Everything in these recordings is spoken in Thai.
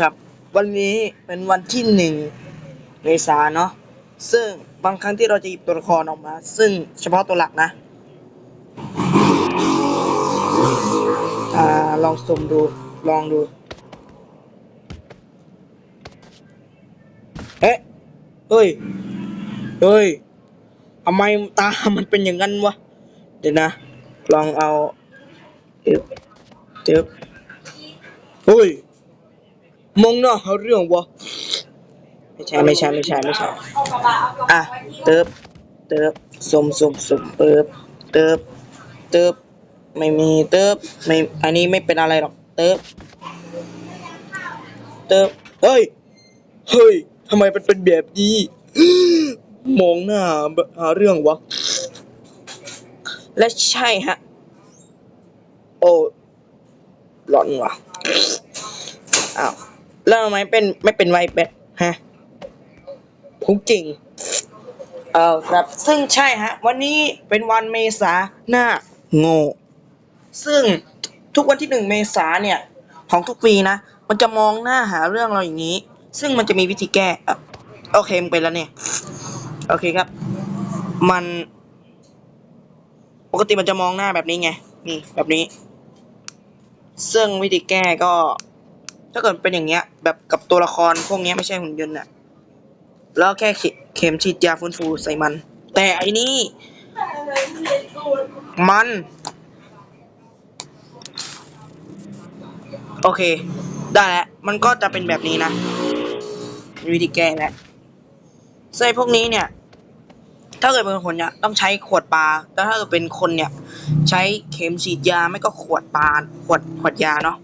ครับ วันนี้เป็นวันที่หนึ่งเมษาเนาะซึ่งบางครั้งที่เราจะหยิบตัวละครออกมา ซึ่งเฉพาะตัวหลักนะอ่าลองสุ่มดูลองดูเอ๊ะเฮ้ยเฮ้ยทำไมตามันเป็นอย่างนั้นวะเดี๋ยวนะ ลองเอาเจ็บเจ็บเฮ้ย มองหน้าหาเรื่องวะไม่ใช่ไม่ใช่ไม่ใช่ไม่ใช่อะเติบเติบสมสมสมเติบเติบเติบไม่มีเติบไม่อันนี้ไม่เป็นอะไรหรอกเติบเติบเฮ้ยเฮ้ยทำไมมันเป็นแบบนี้มองหน้าหาเรื่องวะและใช่ฮะ โอ้ร้อนว่ะอ้าว แล้วทำไมเป็นไม่เป็นไวเป็ดฮะพุงจริง เออครับ ซึ่งใช่ฮะ วันนี้เป็นวันเมษาหน้าโง่ซึ่งทุกวันที่หนึ่งเมษาเนี่ย ของทุกปีนะ มันจะมองหน้าหาเรื่องเราอย่างนี้ ซึ่งมันจะมีวิธีแก้อะโอเคมึงเป็นแล้วเนี่ย โอเคครับ มัน ปกติมันจะมองหน้าแบบนี้ไง นี่แบบนี้ ซึ่งวิธีแก้ก็ ถ้าเกิดเป็นอย่างเงี้ย แบบกับตัวละครพวกเนี้ยไม่ใช่หุ่นยนต์น่ะแล้วแค่เขเข็มฉีดยาฟื้นฟูใส่มัน แต่อันนี้มัน โอเค ได้แล้ว มันก็จะเป็นแบบนี้นะวิธีแก้แล้วใส่พวกนี้เนี่ย ถ้าเกิดเป็นคนเนี่ยต้องใช้ขวดปลาแต่ถ้าเกิดเป็นคนเนี่ย ใช้เข็มฉีดยาไม่ก็ขวดปลาขวดขวดยาเนาะ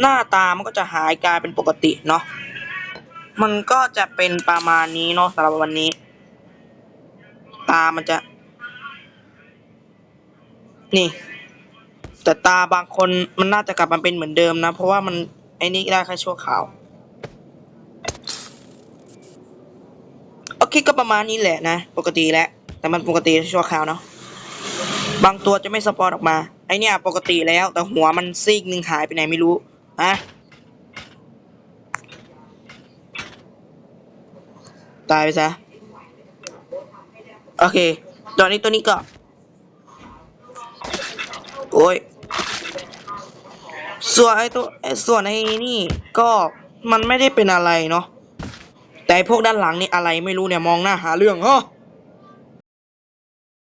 หน้าตามันก็จะหายกลายเป็นปกติเนาะมันก็จะเป็นประมาณนี้เนาะสำหรับวันนี้ ตามันจะ นี่ แต่ตาบางคนมันน่าจะกลับมาเป็นเหมือนเดิมนะ เพราะว่ามันไอ้นี่ได้แค่ชั่วคราวโอเคก็ประมาณนี้แหละนะ ปกติแล้วแต่มันปกติชั่วคราวเนาะบางตัวจะไม่สปอนออกมา ไอเนี่ยปกติแล้วแต่หัวมันซีกหนึ่งหายไปไหนไม่รู้ ฮะตายไปซะ โอเค ตอนนี้ตัวนี้ก็ โอ้ย ส่วนไอตัวไอ้ส่วนไอ้นี่ก็มันไม่ได้เป็นอะไรเนาะ แต่พวกด้านหลังนี่อะไรไม่รู้เนี่ยมองหน้าหาเรื่องเฮ้อ